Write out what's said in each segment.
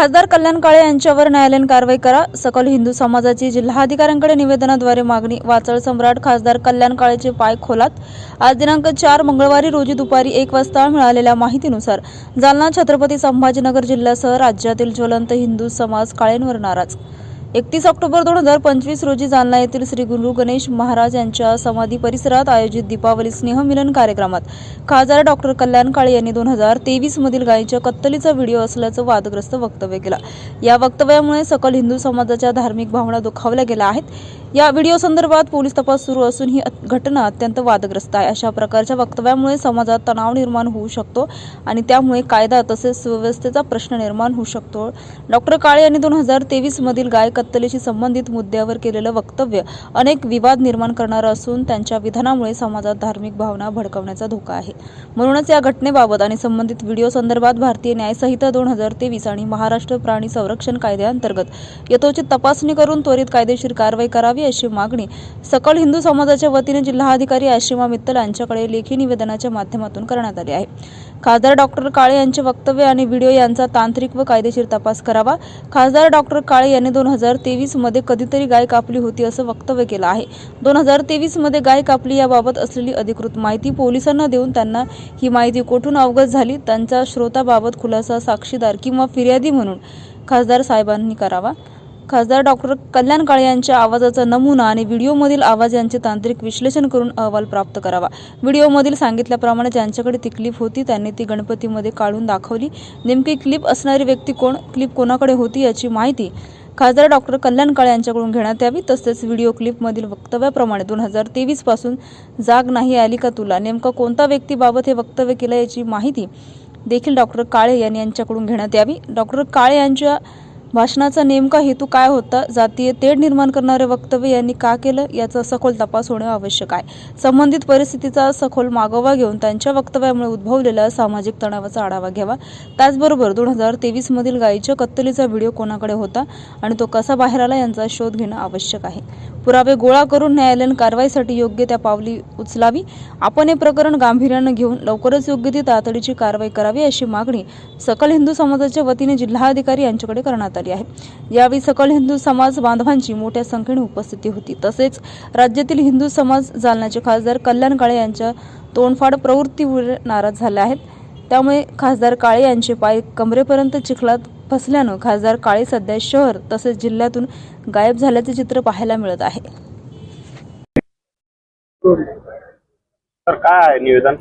खासदार कल्याण काळे यांच्यावर न्यायालयीन कारवाई करा. सकल हिंदू समाजाची जिल्हाधिकाऱ्यांकडे निवेदनाद्वारे मागणी वाचळ सम्राट खासदार कल्याण काळेचे पाय खोलात. आज दिनांक चार मंगळवारी रोजी दुपारी एक वाजता मिळालेल्या माहितीनुसार जालना छत्रपती संभाजीनगर जिल्ह्यासह राज्यातील ज्वलंत हिंदू समाज काळेंवर नाराज एकतीस ऑक्टोबर दोन हजार पंचवीस रोजी जालना येथील श्री गुरु गणेश महाराज यांच्या समाधी परिसरात आयोजित दीपावली स्नेहमिलन कार्यक्रमात खासदार डॉक्टर कल्याण काळे यांनी दोन हजार तेवीस मधील गायीच्या कत्तलीचा व्हिडिओ असल्याचं वादग्रस्त वक्तव्य केलं. या वक्तव्यामुळे सकल हिंदू समाजाच्या धार्मिक भावना दुखावल्या गेल्या आहेत. या व्हिडिओ संदर्भात पोलीस तपास सुरू असून ही घटना अत्यंत वादग्रस्त आहे. अशा प्रकारच्या वक्तव्यामुळे समाजात तणाव निर्माण होऊ शकतो आणि त्यामुळे कायदा तसेच सुव्यवस्थेचा प्रश्न निर्माण होऊ शकतो. डॉक्टर काळे यांनी दोन हजार तेवीस मधील गाय कत्तलेशी संबंधित मुद्द्यावर केलेलं वक्तव्य अनेक विवाद निर्माण करणारं असून त्यांच्या विधानामुळे समाजात धार्मिक भावना भडकवण्याचा धोका आहे. म्हणूनच या घटनेबाबत आणि संबंधित व्हिडिओ संदर्भात भारतीय न्यायसंहिता दोन हजार तेवीस आणि महाराष्ट्र प्राणी संरक्षण कायद्याअंतर्गत यथोचित तपासणी करून त्वरित कायदेशीर कारवाई करावी अशी मागणी. सकल हिंदू समाजाच्या वतीने जिल्हाधिकारी आशिमा मित्तल यांच्याकडे लेखी निवेदनाच्या माध्यमातून करण्यात आले आहे. खासदार डॉक्टर काळे यांचे वक्तव्य आणि व्हिडिओ यांचा तांत्रिक व कायदेशीर तपास करावा. खासदार डॉक्टर काळे यांनी दोन हजार तेवीसमध्ये कधीतरी गाय कापली होती असं वक्तव्य केलं आहे. दोन हजार तेवीसमध्ये गाय कापली याबाबत असलेली अधिकृत माहिती पोलिसांना देऊन त्यांना ही माहिती कोठून अवगत झाली? त्यांच्या श्रोताबाबत खुलासा साक्षीदार किंवा फिर्यादी म्हणून खासदार साहेबांनी करावा. खासदार डॉक्टर कल्याण काळे यांच्या आवाजाचा नमुना आणि व्हिडिओमधील आवाज यांचे तांत्रिक विश्लेषण करून अहवाल प्राप्त करावा. व्हिडिओमधील सांगितल्याप्रमाणे ज्यांच्याकडे ती क्लिप होती त्यांनी ती गणपतीमध्ये काढून दाखवली. नेमकी क्लिप असणारी व्यक्ती कोण? क्लिप कोणाकडे होती याची माहिती खासदार डॉक्टर कल्याण काळे यांच्याकडून घेण्यात यावी. तसेच व्हिडिओ क्लिपमधील वक्तव्याप्रमाणे दोन हजार तेवीसपासून जाग नाही आली का तुला? नेमका कोणता व्यक्तीबाबत हे वक्तव्य केलं याची माहिती देखील डॉक्टर काळे यांनी यांच्याकडून घेण्यात यावी. डॉक्टर काळे यांच्या भाषणाचा नेमका हेतू काय होता? जातीय तेढ निर्माण करणारे वक्तव्य यांनी का केलं? याचा सखोल तपास होणे आवश्यक आहे. संबंधित परिस्थितीचा सखोल मागोवा घेऊन त्यांच्या वक्तव्यामुळे उद्भवलेल्या सामाजिक तणावाचा आढावा घ्यावा. त्याचबरोबर दोन हजार तेवीस मधील गायीच्या कत्तलीचा व्हिडिओ कोणाकडे होता आणि तो कसा बाहेर आला यांचा शोध घेणं आवश्यक आहे. पुरावे गोळा करून न्यायालयीन कारवाईसाठी योग्य त्या पावली उचलावी. आपण हे प्रकरण गांभीर्यानं घेऊन लवकरच योग्य ती तातडीची कारवाई करावी अशी मागणी सकल हिंदू समाजाच्या वतीने जिल्हाधिकारी यांच्याकडे करण्यात आली. आहे. यावेळी सकल हिंदू समाज बांधवांची मोठ्या संख्येने उपस्थिती होती. तसेच राज्यातील हिंदू समाज जालन्याचे खासदार कल्याण काळे यांच्या तोंडफाड प्रवृत्तीमुळे नाराज झाले आहेत. त्यामुळे खासदार काळे यांचे पाय कमरेपर्यंत चिखलात फसल्यानं खासदार काळे सध्या शहर तसेच जिल्ह्यातून गायब झाल्याचे चित्र पाहायला मिळत आहे. तर काय निवेदन?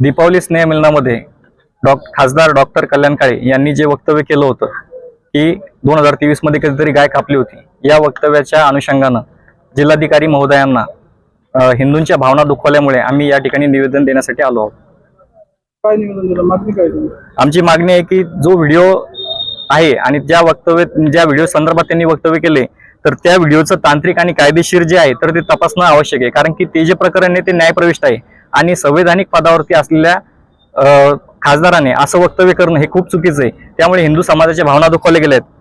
दीपावली स्नेहमिलनामध्ये डॉ खासदार डॉक्टर कल्याण काळे यांनी जे वक्तव्य केलं होतं की दोन हजार तेवीसमध्ये कधीतरी गाय कापली होती. या वक्तव्याच्या अनुषंगानं जिल्हाधिकारी महोदयांना हिंदूंच्या भावना दुखवल्यामुळे आम्ही या ठिकाणी निवेदन देण्यासाठी आलो आहोत. काय निवेदन मागणी काय आमची मागणी आहे की जो व्हिडिओ आहे आणि ज्या वक्तव्य ज्या व्हिडिओ संदर्भात त्यांनी वक्तव्य केले तर त्या व्हिडिओचं तांत्रिक आणि कायदेशीर जे आहे तर ते तपासणं आवश्यक आहे. कारण की ते जे प्रकरण आहे ते न्यायप्रविष्ट आहे. आणि संवैधानिक पदावरती असलेल्या खासदाराने असं वक्तव्य करणं हे खूप चुकीचं आहे. त्यामुळे हिंदू समाजाच्या भावना दुखवल्या गेल्या आहेत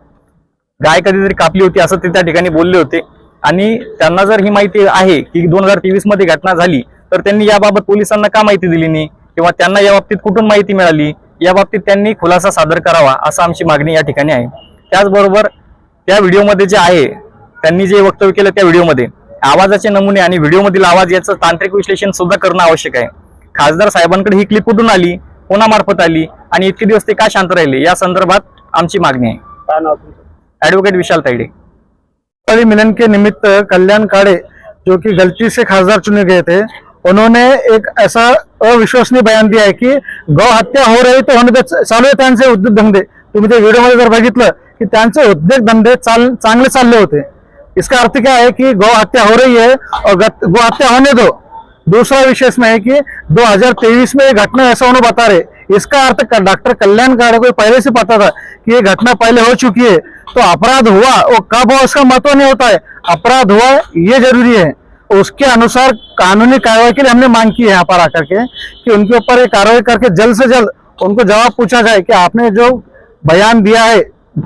गाय कधीतरी कापली होती असं ते त्या ठिकाणी बोलले होते. आणि त्यांना जर ही माहिती आहे की दोन हजार तेवीसमध्ये घटना झाली तर त्यांनी याबाबत पोलिसांना का माहिती दिली नाही? किंवा त्यांना या बाबतीत कुठून माहिती मिळाली? या बाबतीत त्यांनी खुलासा सादर करावा असं आमची मागणी या ठिकाणी आहे. त्याचबरोबर त्या व्हिडिओमध्ये जे आहे त्यांनी जे वक्तव्य केलं त्या व्हिडिओमध्ये आवाजाचे नमुने आणि व्हिडिओमधील आवाज याचं तांत्रिक विश्लेषण सुद्धा करणं आवश्यक आहे. खासदार साहेबांकडे ही क्लिप कुठून आली? कोणामार्फत आली आणि इतके दिवस ते का शांत राहिले? या संदर्भात आमची मागणी आहे. ऍडव्होकेट विशाल तायडे. दीपावली मिलन के निमित्त कल्याण काड़े जो कि गलती से खासदार चुने गए थे उन्होंने एक ऐसा अविश्वसनीय बयान दिया है की गौ हत्या हो रही तो होणे चालू आहे त्यांचे उद्योग धंदे. तुम्ही ते व्हिडिओमध्ये जर बघितलं की त्यांचे उद्योग धंदे चाल चांगले चालले होते. इसका अर्थ क्या है कि गौ हत्या हो रही है और गौ हत्या होने दो. दूसरा विषय इसमें है कि 2023 में ये घटना ऐसा होने बता रहे। इसका अर्थ डॉक्टर कल्याण काड़े को पहले से पता था कि ये घटना पहले हो चुकी है। तो अपराध हुआ, वो कब हुआ, उसका महत्व नहीं होता है। अपराध हुआ, ये ज़रूरी है। उसके अनुसार कानूनी कार्रवाई के लिए हमने मांग की है यहाँ पर आकर के कि उनके ऊपर ये कार्रवाई करके जल्द से जल्द उनको जवाब पूछा जाए कि आपने जो बयान दिया है,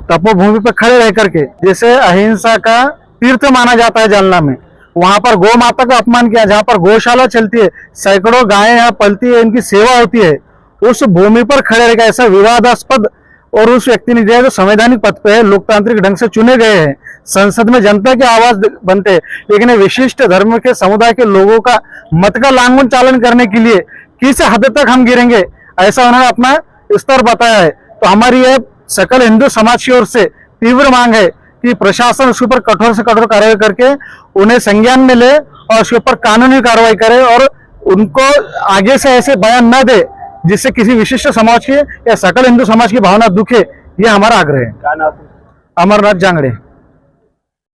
तपोभूमि पर खड़े रह करके, जैसे अहिंसा का तीर्थ माना जाता है जालना में। वहाँ पर गौ माता का अपमान किया, जहाँ पर गौशाला चलती है, सैकड़ों गायें यहाँ पलती है, इनकी सेवा होती है। उस भूमि पर खड़े रहकर ऐसा विवादास्पद और उस व्यक्ति ने जो संवैधानिक पद पे है, लोकतांत्रिक ढंग से चुने गए हैं। संसद में जनता की आवाज़ बनते हैं। लेकिन विशिष्ट धर्म के समुदाय के लोगों का मत का लांगन चालन करने के लिए किस हद तक हम गिरेंगे? ऐसा उन्होंने अपना स्तर बताया है। तो हमारी यह सकल हिंदू समाज की ओर से तीव्र मांग है कि प्रशासन उसके ऊपर कठोर से कठोर कार्रवाई करके उन्हें संज्ञान में ले और उसके ऊपर कानूनी कार्रवाई करे और उनको आगे से ऐसे बयान न दे जिससे किसी विशिष्ट समाज के या सकल हिंदू समाज की भावना दुखे ये हमारा आग्रह है? अमरनाथ जांगड़े